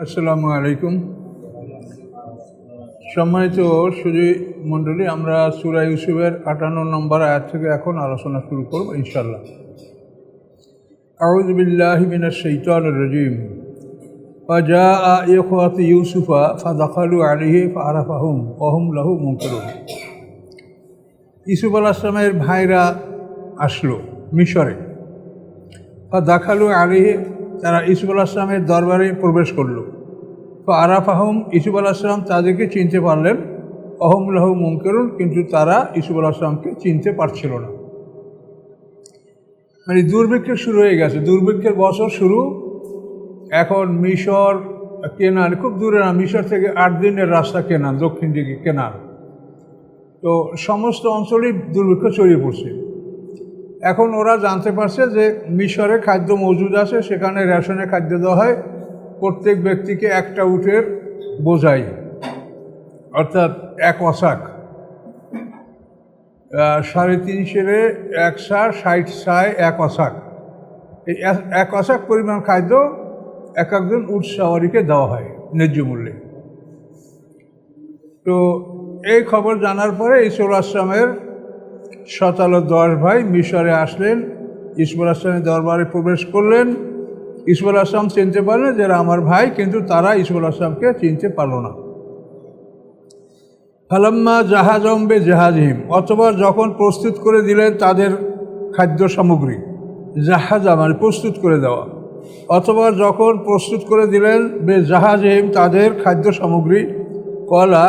আসসালামু আলাইকুম সম্মানিত সুজী মণ্ডলী আমরা সুরা ইউসুফের আটান্ন নম্বর আয়াত থেকে এখন আলোচনা শুরু করব ইনশাল্লাহ আউজবিল্লাহ মিনাশ শৈতানির রাজিম فجاء إخوة يوسف فدخلوا عليه فعرفهم وهم له منكرون ইসুফ আল আসলামের ভাইরা আসলো মিশরে বা দাখালু আলিহে তারা ইসুফ আসলামের দরবারে প্রবেশ করল। তো আরাফ আহম ইসুফ আসলাম তাদেরকে চিনতে পারলেন। অহম লাহু মুমকেরুন কিন্তু তারা ইসুফ আসলামকে চিনতে পারছিল না। মানে দুর্ভিক্ষ শুরু হয়ে গেছে। দুর্ভিক্ষের বছর শুরু। এখন মিশর কেনান, খুব দূরে না, মিশর থেকে আট দিনের রাস্তা কেনান, দক্ষিণ দিকে কেনান। তো সমস্ত অঞ্চলেই দুর্ভিক্ষ ছড়িয়ে পড়ছে। এখন ওরা জানতে পারছে যে মিশরে খাদ্য মজুদ আছে, সেখানে রেশনে খাদ্য দেওয়া হয়। প্রত্যেক ব্যক্তিকে একটা উটের বোঝাই, অর্থাৎ এক অশাক। সাড়ে তিন সেরে এক সা ষাট সায় এক অশাক। এই এক- অশাক পরিমাণ খাদ্য এক একজন উট সাওয়ারিকে দেওয়া হয় ন্যায্য মূল্যে। তো এই খবর জানার পরে ইসুল আসলামের সতালো দশ ভাই মিশরে আসলেন ইসবুল আসলামের দরবারে প্রবেশ করলেন। ইসবুল আসলাম চিনতে পারলেন যে এরা আমার ভাই, কিন্তু তারা ইসবুল আসলামকে চিনতে পারল না। ফালাম্মা জাহাজম্বে জাহাজহিম, অথবা যখন প্রস্তুত করে দিলেন তাদের খাদ্য সামগ্রী, জাহাজ মানে প্রস্তুত করে দেওয়া। অথবা যখন প্রস্তুত করে দিলেন বে জাহাজহিম তাদের খাদ্য সামগ্রী, কলা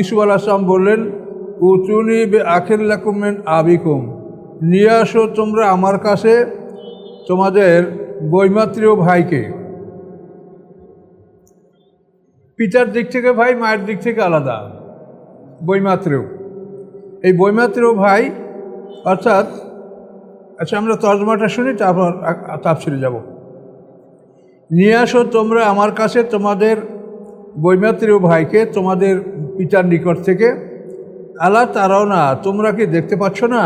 ইসু আল আসলাম বললেন উচুনি বে আখিল্লাকুমেন আবিকুম। নিয়ে আসো তোমরা আমার কাছে, তোমাদের বৈমাত্রীয় ভাইকে। পিতার দিক থেকে ভাই, মায়ের দিক থেকে আলাদা, বৈমাত্রেয়। এই বৈমাত্রেয় ভাই, অর্থাৎ আচ্ছা আমরা তর্জমাটা শুনি, তারপর তাপসিরে যাব। নিয়ে আসো তোমরা আমার কাছে তোমাদের বৈমাত্রীয় ভাইকে, তোমাদের পিতার নিকট থেকে। আলা তারাও না তোমরা কি দেখতে পাচ্ছ না?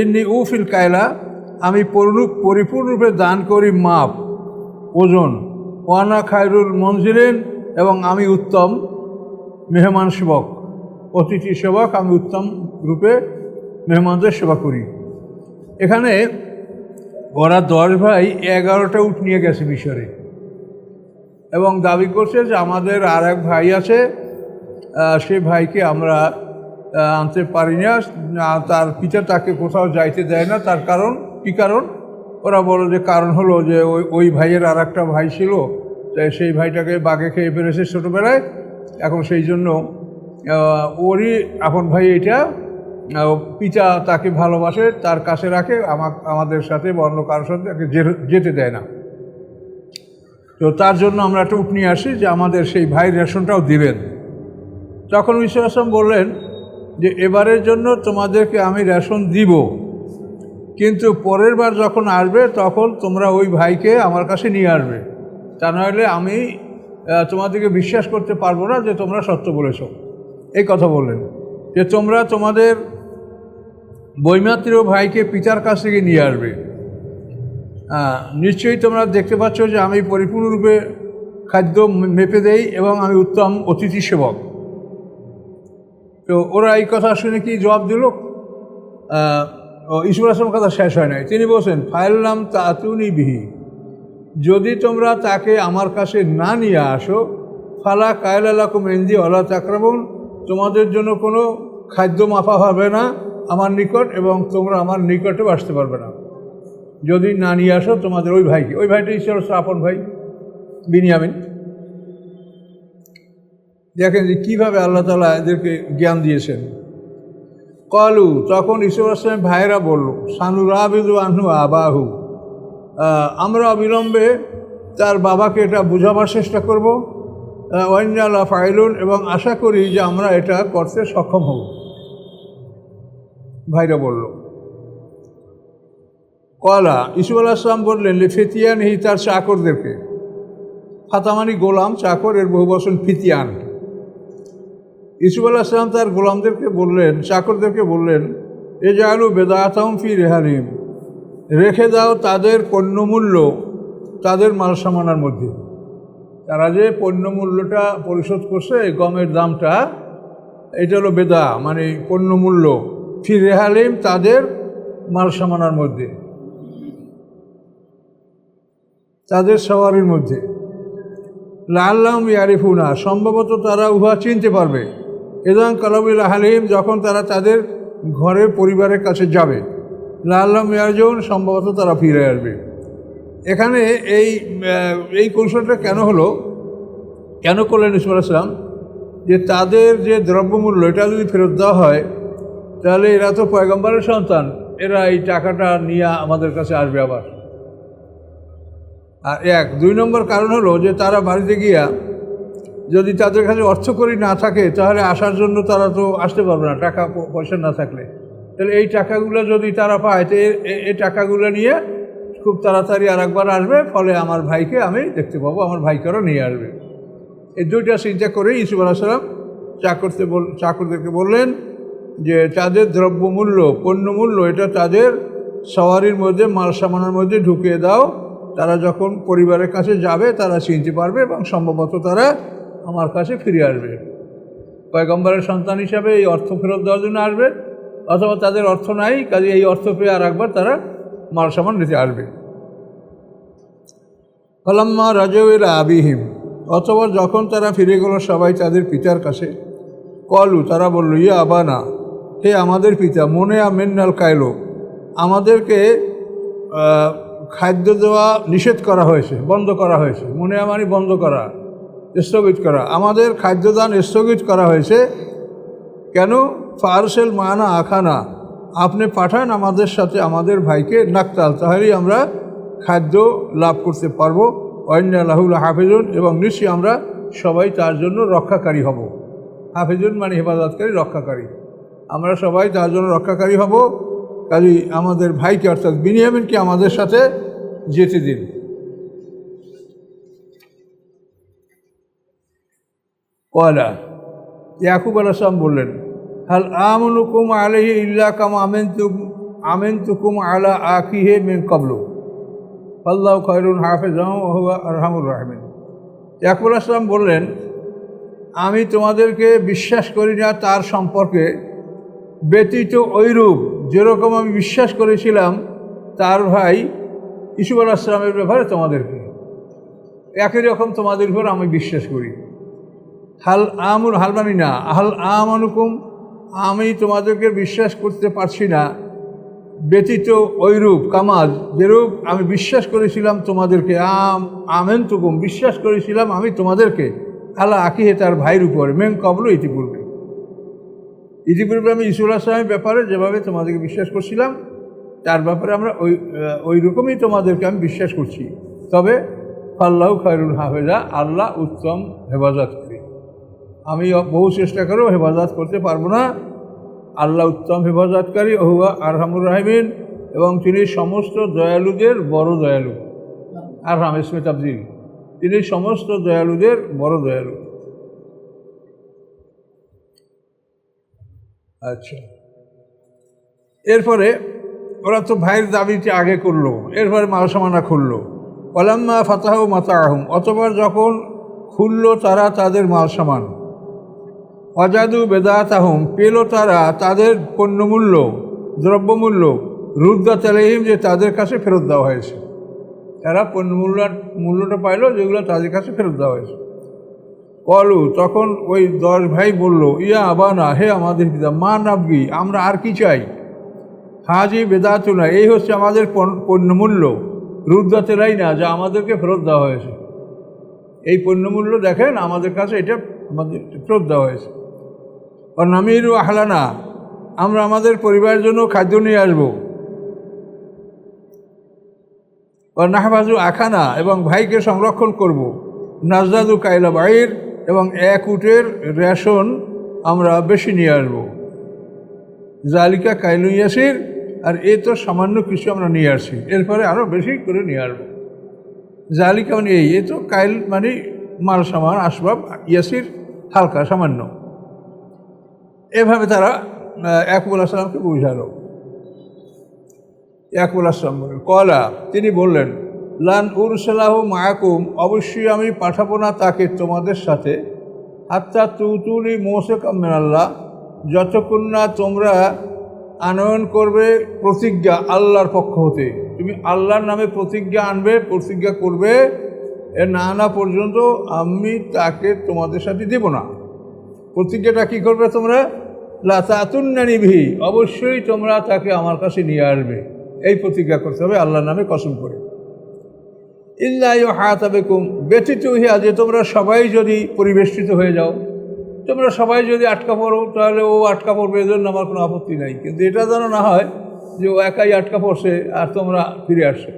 ইন্নি উফিল কায়লা, আমি পরিপূর্ণরূপে দান করি মাপ, ওজন। ওয়ানা খায়রুল মঞ্জিরেন এবং আমি উত্তম মেহমান সেবক। অতিথি সেবক, আমি উত্তম রূপে মেহমানদের সেবা করি। এখানে ওরা দশ ভাই এগারোটা উঠ নিয়ে গেছে মিশরে। এবং দাবি করছে যে আমাদের আর এক ভাই আছে সে ভাইকে আমরা আনতে পারি না, তার পিতা তাকে কোথাও যাইতে দেয় না। তার কারণ, কি কারণ? ওরা বলো যে, কারণ হলো যে, ওই ওই ভাইয়ের আর একটা ভাই ছিল। তাই সেই ভাইটাকে বাঘে খেয়ে ফেলেছে ছোটোবেলায়। এখন সেই জন্য ওরই আপন ভাই এটা পিতা তাকে ভালোবাসে, তার কাছে রাখে আমা আমাদের সাথে বা অন্য কারোর সাথে তাকে যেতে দেয় না। তো তার জন্য আমরা একটা উঠ নিয়ে আসি যে, আমাদের সেই ভাই রেশনটাও দিবেন। তখন ঈশ্বর আসলাম বললেন যে এবারের জন্য তোমাদেরকে আমি রেশন দিব। কিন্তু পরের বার যখন আসবে, তখন তোমরা ওই ভাইকে আমার কাছে নিয়ে আসবে। তা নইলে আমি তোমাদেরকে বিশ্বাস করতে পারব না যে তোমরা সত্য বলেছ। এই কথা বললেন। যে তোমরা তোমাদের বৈমাত্রীয় ভাইকে পিতার কাছ থেকে নিয়ে আসবে। নিশ্চয়ই তোমরা দেখতে পাচ্ছ যে আমি পরিপূর্ণরূপে খাদ্য মেপে দেই এবং আমি উত্তম অতিথি সেবক। তো ওরা এই কথা শুনে কি জবাব দিল? ঈশ্বর আসলাম কথা শেষ হয় নাই। তিনি বলছেন, ফাইল নাম তাতুনি বিহি। যদি তোমরা তাকে আমার কাছে না নিয়ে আসো, ফালা কায়লালাকুম এন্দি অলা চাক্রাবন তোমাদের জন্য কোনো খাদ্য মাফা হবে না আমার নিকট এবং তোমরা আমার নিকটেও আসতে পারবে না। যদি না নিয়ে আসো, তোমাদের ওই ভাইকে। ওই ভাইটা ঈশ্বর আপন ভাই, বিনিয়ামিন। দেখেন যে কীভাবে আল্লাহ তালা এদেরকে জ্ঞান দিয়েছেন। কলু, তখন ঈশ্বর আসলামের ভাইয়েরা বলল সানুরাবিদু আনহু আবাহু। আমরা অবিলম্বে তার বাবাকে এটা বোঝাবার চেষ্টা করব। ওয়াইনালা ফাইলুন এবং আশা করি যে আমরা এটা করতে সক্ষম হব। ভাইরা বলল, কলা। ইসুফ আল্লাহ আসলাম বললেন ফিতিয়ান হি তার চাকরদেরকে। ফাতামানি গোলাম চাকর, এর বহু বছর ফিতিয়ান। ইসুফ আল্লাহ আসলাম তার গোলামদেরকে বললেন, চাকরদেরকে বললেন এ জালু বেদাতাম ফি রেহারিম রেখে দাও তাদের পণ্যমূল্য তাদের মাল সামানার মধ্যে। তারা যে পণ্য মূল্যটা পরিশোধ করছে গমের দামটা, এটা হলো বেদা মানে পণ্য মূল্য ফিরে হালিম তাদের মাল সামানার মধ্যে। তাদের সওয়ারির মধ্যে। লাল্লাম ইয়ারিফুনা। সম্ভবত তারা উহা চিনতে পারবে। এদাং কালাবুল হালিম যখন তারা তাদের ঘরের পরিবারের কাছে যাবে, লাল্লাম ইয়ারজন সম্ভবত তারা ফিরে আসবে। এখানে এই এই কৌশলটা কেন হলো? কেন করলেন ইসমাল ইসলাম যে তাদের যে দ্রব্যমূল্য, এটা যদি ফেরত দেওয়া হয়, তাহলে এরা তো পয়গম্বরের সন্তান, এরা এই টাকাটা নিয়ে আমাদের কাছে আসবে আবার। আর এক, দুই নম্বর কারণ হলো যে তারা বাড়িতে গিয়া যদি তাদের কাছে অর্থকরী না থাকে, তাহলে আসার জন্য তারা তো আসতে পারবে না, টাকা পয়সা না থাকলে। তাহলে এই টাকাগুলো যদি তারা পায়, তো এই টাকাগুলো নিয়ে খুব তাড়াতাড়ি আর একবার আসবে, ফলে আমার ভাইকে আমি দেখতে পাবো, আমার ভাইকেও নিয়ে আসবে। এই দুইটা চিন্তা করে ইসুফ আলাহিসাল্লাম চাকরতে বল, চাকরদেরকে বললেন যে, তাদের দ্রব্যমূল্য, পণ্যমূল্য, এটা তাদের সওয়ারির মধ্যে, মাল সামানের মধ্যে ঢুকিয়ে দাও। তারা যখন পরিবারের কাছে যাবে, তারা চিনতে পারবে এবং সম্ভবত তারা আমার কাছে ফিরে আসবে। পয়গম্বরের সন্তান হিসাবে এই অর্থ ফেরত দেওয়ার জন্য আসবে, অথবা তাদের অর্থ নাই, কাজে এই অর্থ পেয়ে আর একবার তারা মাল সামান নিতে আসবে। ফলাম্মা রাজের আবিহিম অথবা যখন তারা ফিরে গেল সবাই তাদের পিতার কাছে, কলু, তারা বলল, ইয়া আবানা, হে আমাদের পিতা, মনে আমেন্নাল কাইলো আমাদেরকে খাদ্য দেওয়া নিষেধ করা হয়েছে, বন্ধ করা হয়েছে। মনে আমারই বন্ধ করা। স্থগিত করা। আমাদের খাদ্যদান স্থগিত করা হয়েছে। কেন? ফারসেল মানা আখানা। আপনি পাঠান আমাদের সাথে, আমাদের ভাইকে নাকতাল। তাহলেই আমরা খাদ্য লাভ করতে পারব। অন্য লাহুল হাফেজুন এবং নিশ্চয়ই আমরা সবাই তার জন্য রক্ষাকারী হব। হাফেজুন মানে হেফাজতকারী, রক্ষাকারী। আমরা সবাই তার জন্য রক্ষাকারী হব। কাজী আমাদের ভাইকে, অর্থাৎ বিনিয়ামিনকে আমাদের সাথে যেতে দিন। কয়লা ইয়াকুব আলাম বললেন, হাল আমনুকুম আলহি ইল্লা কাম আমেন আমেন তুকুম আলা আকিহে মেন কবলু আল্লাহ খয়রুন হাফেজ রহমুর রাহমিন। ইয়াকুব আসলাম বললেন, আমি তোমাদেরকে বিশ্বাস করি না তার সম্পর্কে। ব্যতীত ঐরূপ যেরকম আমি বিশ্বাস করেছিলাম, তার ভাই ইসুফ আলাহিসামের ব্যাপারে তোমাদেরকে। একই রকম তোমাদের উপর আমি বিশ্বাস করি। হাল আমুর হাল মানি না, হাল আম অনুকুম আমি তোমাদেরকে বিশ্বাস করতে পারছি না। ব্যতীত ওইরূপ কামাজ যেরূপ আমি বিশ্বাস করেছিলাম তোমাদেরকে, আম আমেন তুকুম বিশ্বাস করেছিলাম আমি তোমাদেরকে। আল্লাহ আকিহে তার ভাইয়ের উপরে, মেন কবল ইতিপূর্বে। ইতিপূর্বে আমি ইসুল্লাহ আসলামের ব্যাপারে যেভাবে তোমাদেরকে বিশ্বাস করছিলাম, তার ব্যাপারে আমরা ওই ওই রকমই তোমাদেরকে আমি বিশ্বাস করছি। তবে আল্লাহ খায়রুল হাফেজা, আল্লাহ উত্তম হেফাজত আমি বহু চেষ্টা করেও হেফাজত করতে পারব না। আল্লাহ উত্তম হেফাজতকারী, ওহুয়া আরহামুর রাহিমিন, এবং তিনি সমস্ত দয়ালুদের বড় দয়ালু। আরহাম ইসমিত আব্দিল তিনি সমস্ত দয়ালুদের বড় দয়ালু। আচ্ছা। এরপরে ওরা তো ভাইয়ের দাবিটি আগে করল, এরপরে মালসামানা খুললো। অলাম্মা ফাতাহ মাতা আহম অতবার যখন খুললো তারা তাদের মালসামান। অজাদু বেদাত আহম পেল তারা তাদের পণ্যমূল্য, দ্রব্যমূল্য রুদ্দা তেলাহিম যে তাদের কাছে ফেরত দেওয়া হয়েছে। তারা পণ্যমূল্য, মূল্যটা পাইলো যেগুলো তাদের কাছে ফেরত দেওয়া হয়েছে। কলু, তখন ওই দশ ভাই বলল, ইয়া আবানা, হে আমাদের পিতা, মা নাবগি, আমরা আর কি চাই? হাজি বেদাতুনা, এই হচ্ছে আমাদের পণ্যমূল্য পণ্যমূল্য রুদ্দাতেরাই না, যা আমাদেরকে ফেরত দেওয়া হয়েছে। এই পণ্যমূল্য দেখেন, আমাদের কাছে এটা, আমাদের ফেরত দেওয়া হয়েছে। আর নামির আহলানা, আমরা আমাদের পরিবারের জন্য খাদ্য নিয়ে আসব। ও নাহবাজু আখানা এবং ভাইকে সংরক্ষণ করব। নাজদাদু কাইলা বাইর এবং এক উটের রেশন আমরা বেশি নিয়ে আসব। জালিকা কাইলু ইয়াসির, আর এ তো সামান্য কিছু আমরা নিয়ে আসছি। এরপরে আরও বেশি করে নিয়ে আসব। জালিকা মানে এই এ তো কাইল মানে মাল সামান, আসবাব, ইয়াসির, হালকা সামান্য। এভাবে তারা একবুল আসলামকে বুঝালো। একবুল আসলাম কলা। তিনি বললেন, লান উরসালাহ মায়াকুম অবশ্যই আমি পাঠাবো না তাকে তোমাদের সাথে। হাত্তা তুতুলি মোসে কামেনাল্লাহ যতক্ষণ না তোমরা আনয়ন করবে প্রতিজ্ঞা আল্লাহর পক্ষ হতে। তুমি আল্লাহর নামে প্রতিজ্ঞা আনবে, প্রতিজ্ঞা করবে, এ না আনা পর্যন্ত আমি তাকে তোমাদের সাথে দেব না। প্রতিজ্ঞাটা কী করবে তোমরা? লাতাতুন্নানিভি অবশ্যই তোমরা তাকে আমার কাছে নিয়ে আসবে। এই প্রতিজ্ঞা করতে হবে, আল্লাহর নামে কসম করে। ইল্লাই হায়াতাবেকুম ব্যতীত হিয়া যে তোমরা সবাই যদি পরিবেষ্টিত হয়ে যাও, তোমরা সবাই যদি আটকা পড়ো, তাহলে ও আটকা পড়বে, এজন্য আমার কোনো আপত্তি নাই। কিন্তু এটা যেন না হয় যে ও একাই আটকা পড়ছে আর তোমরা ফিরে আসছে।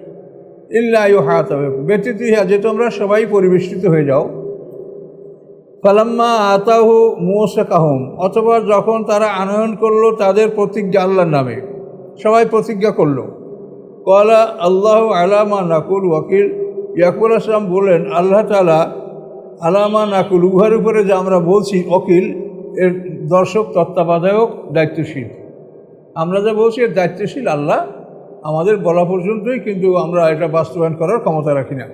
ইল্লাই হায়াতাবেকুম ব্যতীত হিয়া যে তোমরা সবাই পরিবেষ্টিত হয়ে যাও ফালাম্মা আতাহু মোসাকাহম অথবা যখন তারা আনয়ন করল তাদের প্রতিজ্ঞা আল্লাহর নামে। সবাই প্রতিজ্ঞা করল। কলা আল্লাহ আলামা নাকুল ওয়াকিল। ইয়াকুল আসলাম বললেন, আল্লাহ তালা আলামা নাকুল, উহার উপরে যে আমরা বলছি অকিল এর দর্শক, তত্ত্বাবধায়ক, দায়িত্বশীল। আমরা যা বলছি এর দায়িত্বশীল আল্লাহ আমাদের বলা পর্যন্তই, কিন্তু আমরা এটা বাস্তবায়ন করার ক্ষমতা রাখি না।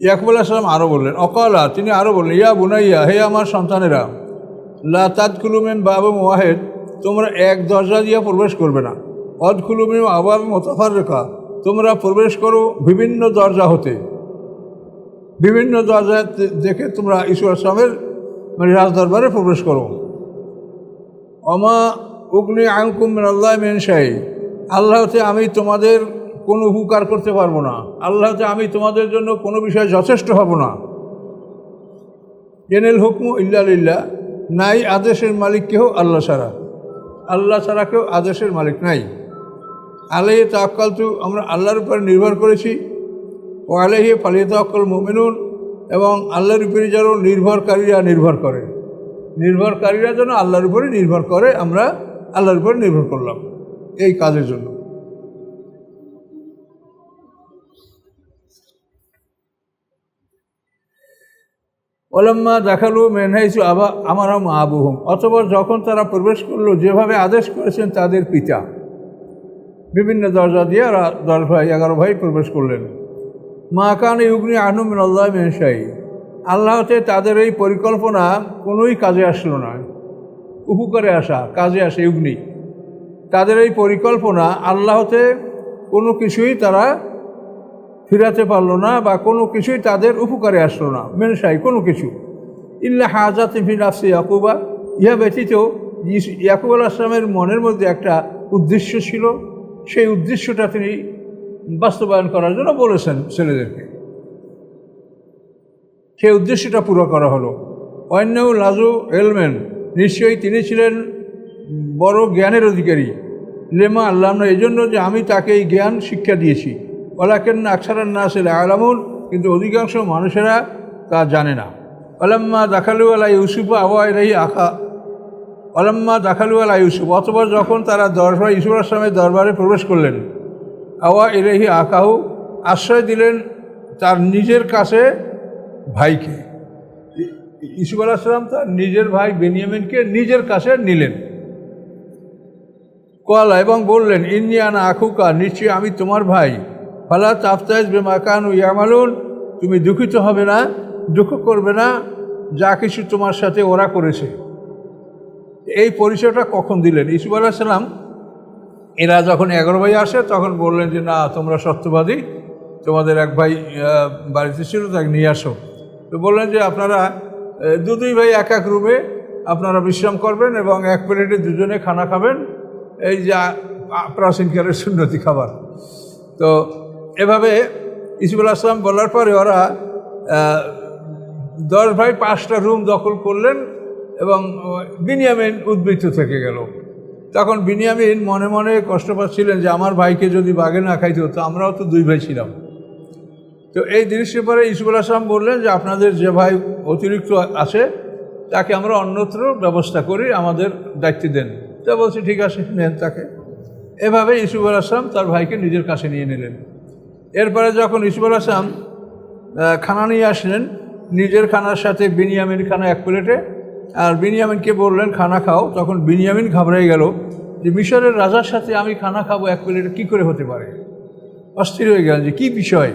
ইয়াকুবুল আসলাম আরও বললেন, অকালা, তিনি আরও বললেন, ইয়া বুনাইয়া, হে আমার সন্তানেরা, লা তাদ কুলুমেন বাবু ওয়াহেদ, তোমরা এক দরজা দিয়ে প্রবেশ করবে না। অদ কুলুমেন আবাব মোতাফার রেখা তোমরা প্রবেশ করো বিভিন্ন দরজা হতে। বিভিন্ন দরজা দেখে তোমরা ঈশ্বর আসলামের মানে রাজদরবারে প্রবেশ করো। অমা উগনি আংকুম আল্লাহ মেনসাই আল্লাহতে আমি তোমাদের কোনো উপকার করতে পারব না। আল্লাহ আল্লাহতে আমি তোমাদের জন্য কোনো বিষয়ে যথেষ্ট হব না। জেনেল হুকমু ইল্লা নাই আদেশের মালিক কেউ আল্লাহ ছাড়া। আল্লাহ ছাড়া কেউ আদেশের মালিক নাই। আলাইহে তাক্কাল তু আমরা আল্লাহর উপরে নির্ভর করেছি। ও আলাইহে পালিয়ে তাক্কল মোমিনুন, এবং আল্লাহর উপরে যেন নির্ভরকারীরা নির্ভর করে। নির্ভরকারীরা যেন আল্লাহর উপরে নির্ভর করে, আমরা আল্লাহর উপরে নির্ভর করলাম। এই কাজের জন্য। ওলাম্মা দেখালু মেনহাইসু আবা আমারা মা আবুহুম। অথবা যখন তারা প্রবেশ করল, যেভাবে আদেশ করেছেন তাদের পিতা। বিভিন্ন দরজা দিয়ে দশ ভাই, এগারো ভাই প্রবেশ করলেন। মা কান ইউগ্নি আনুম আল্লাহ মেনসাই আল্লাহতে তাদের এই পরিকল্পনা কোনোই কাজে আসলো না। উপকারে আসা, কাজে আসে ইউগ্নি। তাদের এই পরিকল্পনা আল্লাহতে কোনো কিছুই তারা ফিরাতে পারল না বা কোনো কিছুই তাদের উপকারে আসলো না। মেনসাই কোনো কিছু। ইল্লা হাজাত ফিনাফসি ইয়াকুবা। ইহা ব্যতীত ইয়াকুব আল আসলামের মনের মধ্যে একটা উদ্দেশ্য ছিল। সেই উদ্দেশ্যটা তিনি বাস্তবায়ন করার জন্য বলেছেন ছেলেদেরকে। সেই উদ্দেশ্যটা পুরো করা হলো। অন্য লাজু এলমেন নিশ্চয়ই তিনি ছিলেন বড় জ্ঞানের অধিকারী। লেমা আল্লাহ এই জন্য যে আমি তাকে এই জ্ঞান শিক্ষা দিয়েছি। ওলাকেন আকসারান না আসলে আলামুল কিন্তু অধিকাংশ মানুষেরা তা জানে না। অলাম্মা দাখালু ইউসুফ আওয়া এরাই আখা। অলাম্মা দাখালু ইউসুফ অথবা যখন তারা দরবার ইসুফ আসলামের দরবারে প্রবেশ করলেন, আওয়া এরেহি আকাহু আশ্রয় দিলেন তার নিজের কাছে ভাইকে। ইসুফ আলাহিসাম তার নিজের ভাই বেনিয়ামিনকে নিজের কাছে নিলেন। কলা এবং বললেন ইন্ডিয়ানা আখুকা, নিশ্চয়ই আমি তোমার ভাই। ফালা তাফতাইজ বেমাকান ইয়ামালুন, তুমি দুঃখিত হবে না, দুঃখ করবে না, যা কিছু তোমার সাথে ওরা করেছে। এই পরিচয়টা কখন দিলেন? ইসুফ আলাহিসাল্লাম এরা যখন এগারো ভাই আসে, তখন বললেন যে, না, তোমরা সত্যবাদী, তোমাদের এক ভাই বাড়িতে ছিল, তাকে নিয়ে আসো। তো বললেন যে, আপনারা দু, দুই ভাই এক এক রুমে আপনারা বিশ্রাম করবেন এবং এক প্লেটে দুজনে খানা খাবেন। এই যা, প্রাচীনকালের সুন্নতি খাবার। তো এভাবে ইসুফুল আসলাম বলার পরে ওরা দশ ভাই পাঁচটা রুম দখল করলেন এবং বিনিয়ামিন উদ্বৃত্ত থেকে গেল। তখন বিনিয়ামিন মনে মনে কষ্ট পাচ্ছিলেন যে আমার ভাইকে যদি বাগে না খাইতে হতো আমরাও তো দুই ভাই ছিলাম। তো এই জিনিসের পরে ইসুফুল আসলাম বললেন যে আপনাদের যে ভাই অতিরিক্ত আছে, তাকে আমরা অন্যত্র ব্যবস্থা করি, আমাদের দায়িত্ব দেন। তা বলছি, ঠিক আছে, নেন তাকে। এভাবে ইসুফ আসলাম তার ভাইকে নিজের কাছে নিয়ে নিলেন। এরপরে যখন ইসুফ আল আসলাম খানা নিয়ে আসলেন, নিজের খানার সাথে বিনিয়ামিন খানা এক প্লেটে, আর বিনিয়ামিনকে বললেন, খানা খাও। তখন বিনিয়ামিন ঘাবড়ে গেল যে, মিশরের রাজার সাথে আমি খানা খাব এক প্লেটে, কী করে হতে পারে? অস্থির হয়ে গেলেন যে, কী বিষয়?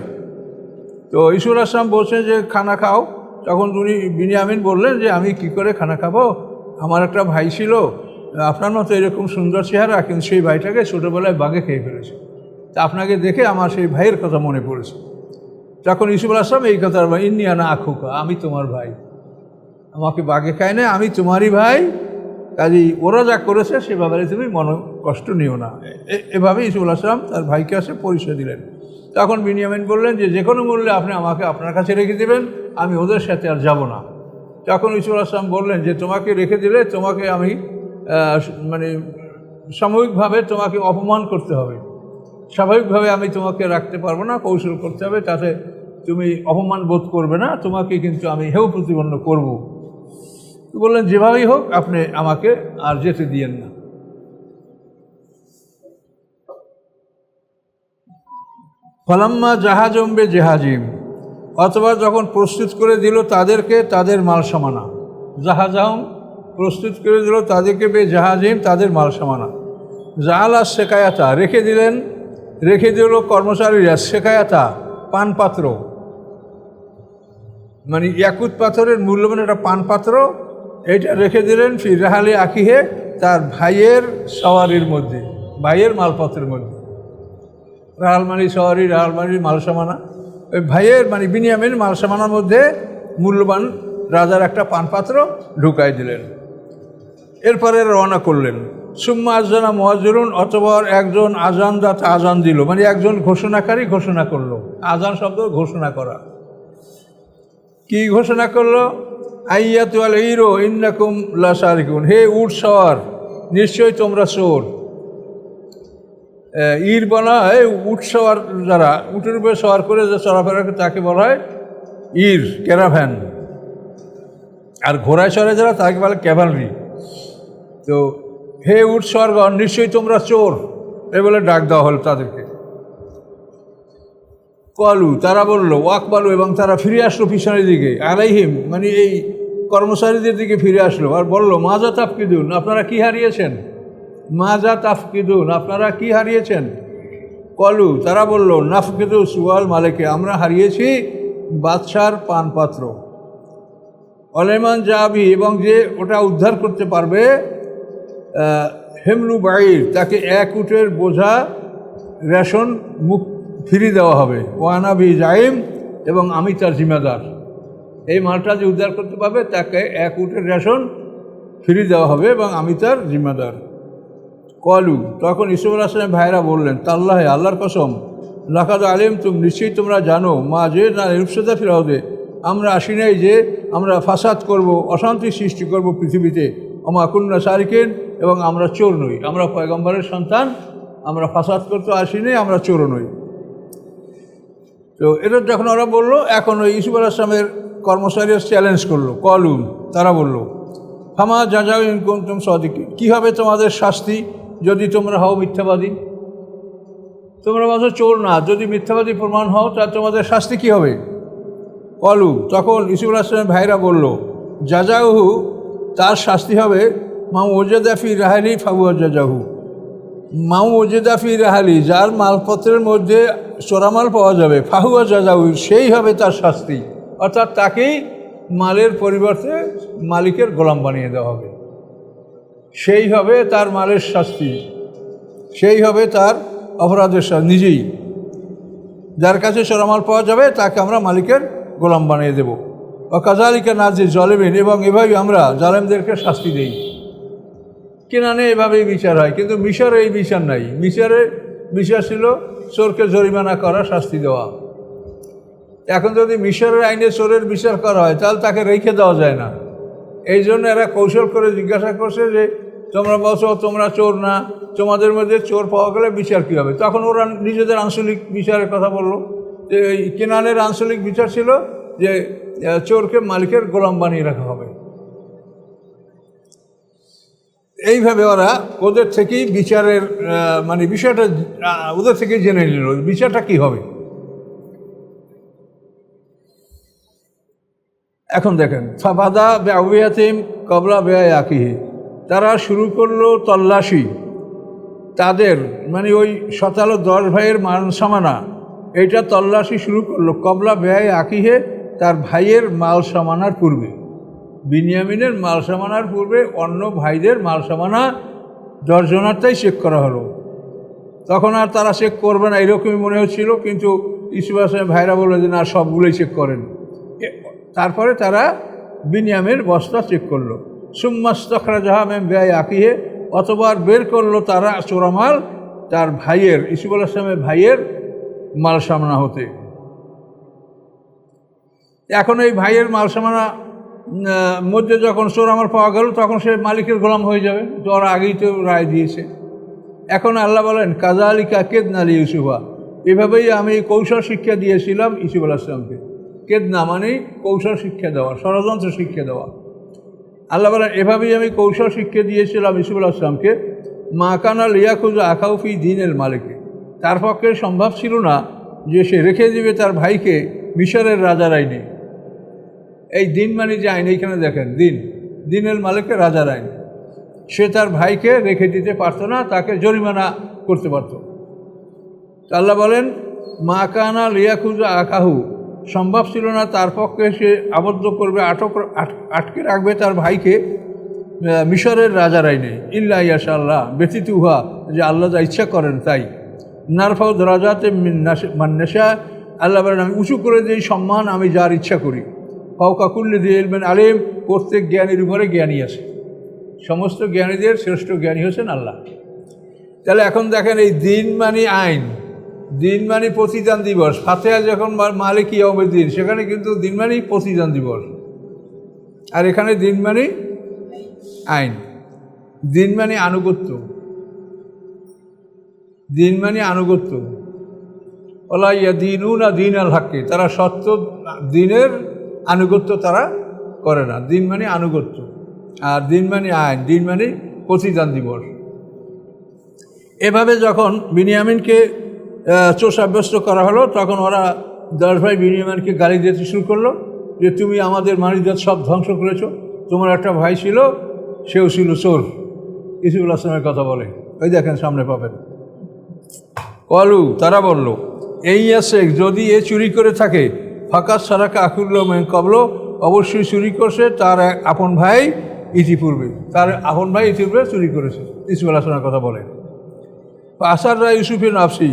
তো ঈশ্বর আসলাম বলছেন যে, খানা খাও। তখন উনি বিনিয়ামিন বললেন যে, আমি কি করে খানা খাব? আমার একটা ভাই ছিল, আপনার মতো এরকম সুন্দর চেহারা, কিন্তু সেই ভাইটাকে ছোটোবেলায় বাঘে খেয়ে ফেলেছে। তা আপনাকে দেখে আমার সেই ভাইয়ের কথা মনে পড়েছে। তখন ইসুফ আসলাম এই কথা ইন্নি আনা আখুকা, আমি তোমার ভাই। আমাকে বাঘে খায় না, আমি তোমারই ভাই। কাজেই ওরা যা করেছে, সে ব্যাপারে তুমি মন, কষ্ট নিও না। এভাবে ইসুল আসলাম তার ভাইকে আসে পরিচয় দিলেন। তখন বিনিয়ামিন বললেন যে যে কোনো মূল্যে আপনি আমাকে আপনার কাছে রেখে দেবেন, আমি ওদের সাথে আর যাব না। তখন ইসুল আসলাম বললেন যে, তোমাকে রেখে দিলে তোমাকে আমি মানে সাময়িকভাবে তোমাকে অপমান করতে হবে। স্বাভাবিকভাবে আমি তোমাকে রাখতে পারব না, কৌশল করতে হবে, তাতে তুমি অপমান বোধ করবে না, তোমাকে কিন্তু আমি হেউ প্রতিপন্ন করব। বললেন, যেভাবেই হোক, আপনি আমাকে আর যেতে দিয়েন না। ফলাম্মা জাহাজম্বে জেহাজিম, অথবা যখন প্রস্তুত করে দিল তাদেরকে, তাদের মাল সামানা। জাহাজাহম প্রস্তুত করে দিল তাদেরকে বে জাহাজিম তাদের মাল সামানা। আর শেখায়াতা রেখে দিলেন রেখে দিল কর্মচারীরা, শেখায়াতা, পানপাত্র। মানে ইয়াকুত পাথরের মূল্যবান একটা পানপাত্র এটা রেখে দিলেন ফি রাহালে আকিহে তার ভাইয়ের সওয়ারির মধ্যে, ভাইয়ের মালপত্রের মধ্যে। রাহালমানি সওয়ারি রাহালমানির মালসামানা। ওই ভাইয়ের মানে বিনিয়ামের মালসামানার মধ্যে মূল্যবান রাজার একটা পানপাত্র ঢুকাই দিলেন। এরপরে রওনা করলেন। সুম্মা আজানা মহাজরুন অথবা একজন আজান আজানদাতা আজান দিল। মানে একজন ঘোষণাকারী ঘোষণা করল। আজান শব্দ ঘোষণা করা। কি ঘোষণা করল? আইয়াতু আল ইরো ইন্নাকুম লাসারিকুন হে উট সর নিশ্চয়ই তোমরা আহ, ইর বলা হয় উট সওয়ার যারা উটের উপরে সওয়ার করে যে চলাফেরা তাকে বলা হয় ইর ক্যারাভ্যান। আর ঘোড়ায় চড়ে যারা তাকে বলে ক্যাভালরি। তো হে উট সওয়ারগণ নিশ্চয়ই তোমরা চোর। এ বলে ডাক দেওয়া হলো তাদেরকে। কলু, তারা বলল, ওয়াকবালু, এবং তারা ফিরে আসলো পিছনের দিকে। আলাইহিম মানে এই কর্মচারীদের দিকে ফিরে আসলো আর বলল মাজা তাফকিদুন, আপনারা কি হারিয়েছেন? মাজা তাফকিদুন, আপনারা কি হারিয়েছেন? কলু, তারা বলল, নাফকিদু সুয়াল মালিকে, আমরা হারিয়েছি বাদশার পানপাত্র। অলেমান জাবি, এবং যে ওটা উদ্ধার করতে পারবে হেমলু বাইর তাকে এক উটের বোঝা রেশন মুখ ফিরিয়ে দেওয়া হবে। ওয়ানাবি জাইম এবং আমি তার জিম্মেদার। এই মালটা যে উদ্ধার করতে পারবে, তাকে এক উটের রেশন ফিরিয়ে দেওয়া হবে এবং আমি তার জিম্মেদার। কলু, তখন ইসুফুল আসলাম ভাইরা বললেন, তাল্লাহ আল্লাহর কসম, লাকাদ আলিম তুম নিশ্চয়ই তোমরা জানো, মা যে না রূপসদা ফিরাউদে আমরা আসি নাই যে আমরা ফাসাদ করব, অশান্তি সৃষ্টি করব পৃথিবীতে। অমা কুন্না সারিকেন এবং আমরা চোর নই। আমরা পয়গম্বরের সন্তান, আমরা ফাসাদ করতে আসি নাই, আমরা চোর নই। তো এটা যখন ওরা বলল, এখন ওই ইসুফ আসলামের কর্মচারীরা চ্যালেঞ্জ করল, কলুম। তারা বলল, ফামা যা যাও ইনকুম তুম সদিক কী হবে তোমাদের শাস্তি যদি তোমরা হও মিথ্যাবাদী? তোমরা মাত্র চোর না, যদি মিথ্যাবাদী প্রমাণ হও, তা তোমাদের শাস্তি কী হবে? কলু তখন ইসুফুল আসলামের ভাইরা বলল যা যাজাহু তার শাস্তি হবে মাউ ওজেদাফি রাহালি ফাবু জাজাহু মাউ ওজেদাফি রাহালি, যার মালপত্রের মধ্যে চোরামাল পাওয়া যাবে ফাহুয়া জাজাহু সেই হবে তার শাস্তি। অর্থাৎ তাকেই মালের পরিবর্তে মালিকের গোলাম বানিয়ে দেওয়া হবে। সেই হবে তার মালের শাস্তি। সেই হবে তার অপরাধের শাস্তি, নিজেই। যার কাছে চোরামাল পাওয়া যাবে, তাকে আমরা মালিকের গোলাম বানিয়ে দেব। ও কাজালিকা নাজি জলেবেন এবং এভাবে আমরা জালেমদেরকে শাস্তি দেই। কেনানে এভাবেই বিচার হয়। কিন্তু মিশরে এই বিচার নাই। মিশরে বিচার ছিল চোরকে জরিমানা করা, শাস্তি দেওয়া। এখন যদি মিশরের আইনে চোরের বিচার করা হয়, তাহলে তাকে রেখে দেওয়া যায় না। এই জন্য এরা কৌশল করে জিজ্ঞাসা করছে যে, তোমরা বসো তোমরা চোর না, তোমাদের মধ্যে চোর পাওয়া গেলে বিচার কী হবে? তখন ওরা নিজেদের আঞ্চলিক বিচারের কথা বলল। যে এই কেনানের আঞ্চলিক বিচার ছিল যে চোরকে মালিকের গোলাম বানিয়ে রাখা হবে। এইভাবে ওরা ওদের থেকেই বিচারের মানে বিষয়টা ওদের থেকেই জেনে নিল, বিচারটা কী হবে? এখন দেখেন, ফাবাদা বেআবিয়াতিম কবলা বেআ আকিহি তারা শুরু করল তল্লাশি। তাদের মানে ওই সতালো দশ ভাইয়ের মান সামানা, এইটা তল্লাশি শুরু করল কবলা ব্যয় আকিহে তার ভাইয়ের মাল সামানার পূর্বে। বিনিয়ামিনের মাল সামানার পূর্বে অন্য ভাইদের মাল সামানা দশজনারটাই চেক করা হলো। তখন আর তারা চেক করবে না, এরকমই মনে হচ্ছিল, কিন্তু ইসুফ আসলামের ভাইরা বলল যে, না, সবগুলোই চেক করেন। তারপরে তারা বিনিয়ামের বস্তা চেক করল। সুম্মাস্তখরা জাহামেম ব্যয় আঁকিয়ে অতবার বের করল তারা চোরামাল তার ভাইয়ের ইসুফ আসলামের ভাইয়ের মাল সামনা হতে। এখন এই ভাইয়ের মাল সামানা মধ্যে যখন চোর আমার পাওয়া গেল, তখন সে মালিকের গোলাম হয়ে যাবে। তো ওরা আগেই তো রায় দিয়েছে। এখন আল্লাহ বলেন কাজা আলী কেদনা আলী ইউসুফা। এভাবেই আমি কৌশল শিক্ষা দিয়েছিলাম ইসুফ আলাহিসামকে কেদনা মানে কৌশল শিক্ষা দেওয়া, ষড়যন্ত্র শিক্ষা দেওয়া। আল্লাহ বলেন, এভাবেই আমি কৌশল শিক্ষা দিয়েছিলাম ইসুফ আলাহিসামকে মা কানা লিয়াকুজ আকাউফি দিনের মালিকে। তার পক্ষে সম্ভব ছিল না যে সে রেখে দিবে তার ভাইকে মিশরের রাজার আইনে এই দিন মানে যে আইন, এইখানে দেখেন, দিন। দিনের মালিকের রাজার আইন। সে তার ভাইকে রেখে দিতে পারতো না, তাকে জরিমানা করতে পারত। আল্লাহ বলেন, মা কানা লিয়াকুজা আকাহু। সম্ভব ছিল না, তার পক্ষে সে আবদ্ধ করবে, আটক, আট- আটকে রাখবে তার ভাইকে মিশরের রাজার আইনে। ইল্লা ইয়াশা আল্লাহ ব্যতীত উহা যে আল্লাহ যা ইচ্ছা করেন তাই। নারফাউ দরাজাতে মান্নেশা আল্লাহ বলেন, আমি উঁচু করে দিই সম্মান আমি যার ইচ্ছা করি। ফাউকাকুল্লি দিয়ে এলবেন আলেম, প্রত্যেক জ্ঞানীর উপরে জ্ঞানী আছে। সমস্ত জ্ঞানীদের শ্রেষ্ঠ জ্ঞানী হচ্ছেন আল্লাহ। তাহলে এখন দেখেন এই দিন মানে আইন, দিন মানে প্রতিদান দিবস, ফাতেহা যখন মালিক ইয়মের দিন, সেখানে কিন্তু দিন মানেই প্রতিদান দিবস। আর এখানে দিন মানে আইন, দিন মানে আনুগত্য। দিন মানে আনুগত্য। ওলা ইয়া দিনু না দিন আল হাক্কে, তারা সত্য দিনের আনুগত্য তারা করে না। দিন মানে আনুগত্য। আর দিন মানে আইন, দিন মানে প্রতিদান দিবস। এভাবে যখন বিনিয়ামিনকে চোর সাব্যস্ত করা হলো, তখন ওরা দশ ভাই বিনিয়ামিনকে গালি দিতে শুরু করল যে, তুমি আমাদের মানিজাত সব ধ্বংস করেছ। তোমার একটা ভাই ছিল, সেও ছিল চোর। ইসুফুল আসলামের কথা বলে। ওই দেখেন, সামনে পাবেন। কলু, তারা বলল, এই আছে, যদি এ চুরি করে থাকে ফাঁকা সারাকা আকুল্ল কবল, অবশ্যই চুরি করছে তার এক আপন ভাই ইতিপূর্বে। তার আপন ভাই ইতিপূর্বে চুরি করেছে, ইসুফ আসলামের কথা বলে। আসার রায় ইউসুফের নাফসি,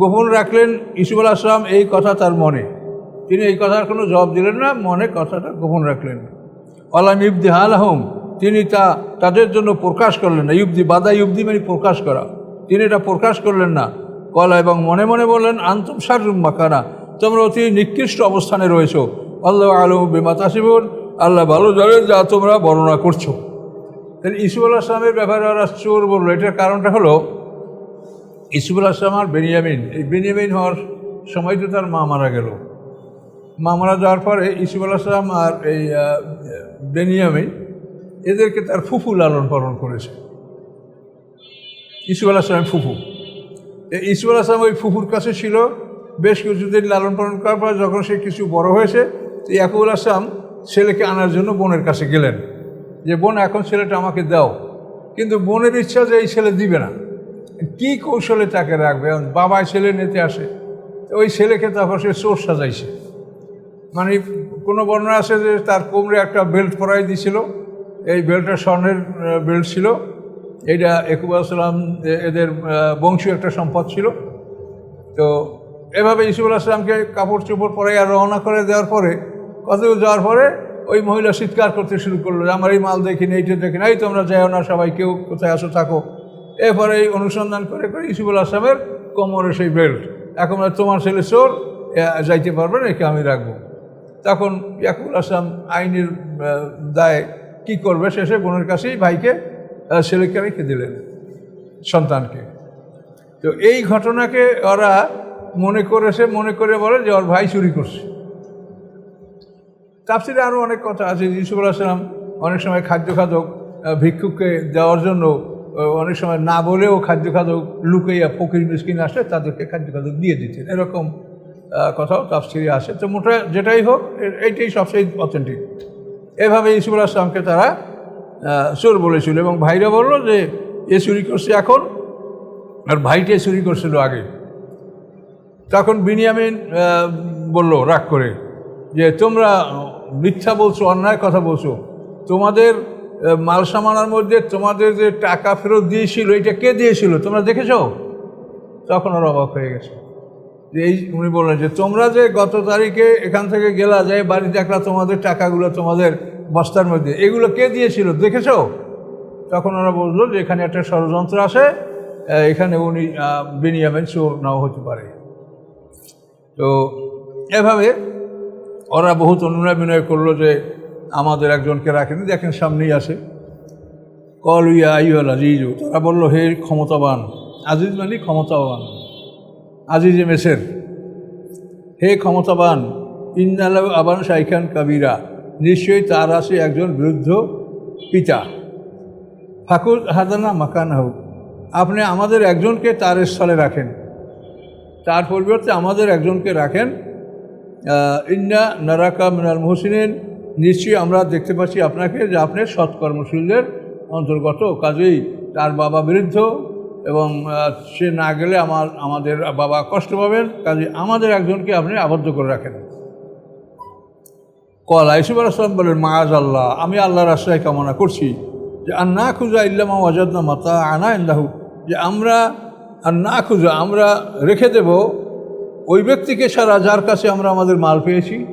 গোপন রাখলেন ইসুফ আল আসলাম এই কথা তার মনে। তিনি এই কথার কোনো জবাব দিলেন না, মনে কথাটা গোপন রাখলেন। অলাম ইবদি আলহম তিনি তা তাদের জন্য প্রকাশ করলেন না, ইবদি বাদা ইবদি মানে প্রকাশ করা। তিনি এটা প্রকাশ করলেন না। কলা এবং মনে মনে বললেন, আন্তম সারুম মাকানা তোমরা অতি নিকৃষ্ট অবস্থানে রয়েছো। আল্লাহ আলম বেমাতাসিবুন আল্লাহ ভালো জানেন যা তোমরা বর্ণনা করছ। তাহলে ইসুফ আল্লাহ আসলামের ব্যাপারে ওরা চোর বলল এটার কারণটা হলো ইসুফুল আসলাম আর বেনিয়ামিন, এই বেনিয়ামিন হওয়ার সময় তো তার মা মারা গেল। মা মারা যাওয়ার পরে ইসুফুল আসলাম আর এই বেনিয়ামিন এদেরকে তার ফুফু লালন পালন করেছে। ইসুফুল আসলামের ফুফু। ইসুফুল আসলাম ওই ফুফুর কাছে ছিল। বেশ কিছুদিন লালন পালন করার পর যখন সে কিছু বড় হয়েছে, তো ইয়াকুবুল আসলাম ছেলেকে আনার জন্য বোনের কাছে গেলেন। যে, বোন, এখন ছেলেটা আমাকে দাও। কিন্তু বোনের ইচ্ছা যে এই ছেলে দিবে না। কি কৌশলে তাকে রাখবে? বাবা ছেলে নিতে আসে। ওই ছেলেকে তখন সে চোর সাজাইছে। মানে কোনো বর্ণনা আছে যে তার কোমরে একটা বেল্ট পরাই দিছিল এই বেল্টটা স্বর্ণের বেল্ট ছিল। এইটা একুব আসলাম এদের বংশীয় একটা সম্পদ ছিল। তো এভাবে ইসুফুল আসলামকে কাপড় চোপড় পরে আর রওনা করে দেওয়ার পরে কত যাওয়ার পরে ওই মহিলা চিৎকার করতে শুরু করল যে, আমার এই মাল দেখিনি এইটা দেখিনি, এই তোমরা যাও না, সবাই কেউ কোথায় আসো থাকো। এরপরে এই অনুসন্ধান করে করে ইসুফুল আসলামের কোমরে সেই বেল্ট এখন তোমার ছেলে চোর যাইতে পারবে না, একে আমি রাখব। তখন ইয়াকুল আসলাম আইনের দায় কি করবে? শেষে বোনের কাছেই ভাইকে ছেলেকে রেখে দিলেন, সন্তানকে। তো এই ঘটনাকে ওরা মনে করেছে মনে করে বলে যে ওর ভাই চুরি করছে। তাফসিরে আরও অনেক কথা আছে। ইসুফ আসলাম অনেক সময় খাদ্য খাদক ভিক্ষুককে দেওয়ার জন্য অনেক সময় না বলেও খাদ্য খাদক লুকাইয়া ফকির, মিসকিন আসে তাদেরকে খাদ্য খাদক দিয়ে দিতেন। এরকম কথাও তাফসিরে আসে তো মোটা যেটাই হোক এইটাই সবচেয়ে অথেন্টিক এভাবে ইসুফ আসলামকে তারা চোর বলেছিল এবং ভাইরা বলল যে, এ চুরি করছে এখন, আর ভাইটে চুরি করছিল আগে। তখন বিনিয়ামিন বলল রাগ করে যে, তোমরা মিথ্যা বলছো, অন্যায় কথা বলছো। তোমাদের মাল সামানার মধ্যে তোমাদের যে টাকা ফেরত দিয়েছিল এটা কে দিয়েছিল? তোমরা দেখেছ? তখন ওরা অবাক হয়ে গেছে। যে এই উনি বললেন যে, তোমরা যে গত তারিখে এখান থেকে গেলা যে বাড়ি দেখলা তোমাদের টাকাগুলো তোমাদের বস্তার মধ্যে, এগুলো কে দিয়েছিল? দেখেছ? তখন ওরা বলল যে, এখানে একটা ষড়যন্ত্র আছে এখানে উনি বেনিয়ামেন নাও হতে পারে। তো এভাবে ওরা বহুত অনুনয় বিনয় করল যে আমাদের একজনকে রাখেন। দেখেন সামনেই আসে। কল ইয়া আইয়াল আজিজু। তারা বলল, হে ক্ষমতাবান, আজিজ মানে ক্ষমতাবান, আজিজে মেসের। হে ক্ষমতাবান ইন্দাল আবান শাইখান কাবিরা, নিশ্চয়ই তার আছে একজন বৃদ্ধ পিতা। ফাকুর হাদানা মাকান হোক আপনি আমাদের একজনকে তার স্থলে রাখেন। তার পরিবর্তে আমাদের একজনকে রাখেন ইন্না নারাকা মিনাল মহসিনের নিশ্চয়ই আমরা দেখতে পাচ্ছি আপনাকে যে আপনি সৎকর্মশীলদের অন্তর্গত, কাজেই তার বাবা বৃদ্ধ এবং সে না গেলে আমার, আমাদের বাবা কষ্ট পাবেন, কাজে আমাদের একজনকে আপনি আবদ্ধ করে রাখেন। কল, আইসুব আসলাম বলেন মায়াজ আল্লাহ আমি আল্লাহর আশ্রয় কামনা করছি যে আর না খুঁজা ইল্লামা ওয়াজাদনা মাতা আনা ইন্দাহু, যে আমরা আর না খুঁজো আমরা রেখে দেব ওই ব্যক্তিকে সারা যার কাছে আমরা আমাদের মাল পেয়েছি,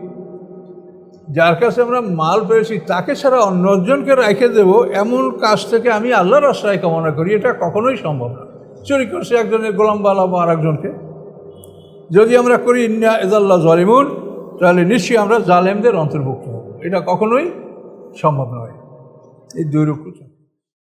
যার কাছে আমরা মাল পেয়েছি তাকে ছাড়া অন্যজনকে রেখে দেব, এমন কাজ থেকে আমি আল্লাহর আশ্রয় কামনা করি, এটা কখনোই সম্ভব না। চুরি করছে একজনের গোলাম বালাবো আর একজনকে যদি আমরা করি, ইন্না এজাল্লাহ জলিমুন, তাহলে নিশ্চয়ই আমরা জালেমদের অন্তর্ভুক্ত হব। এটা কখনোই সম্ভব নয়। এই দুই রূপ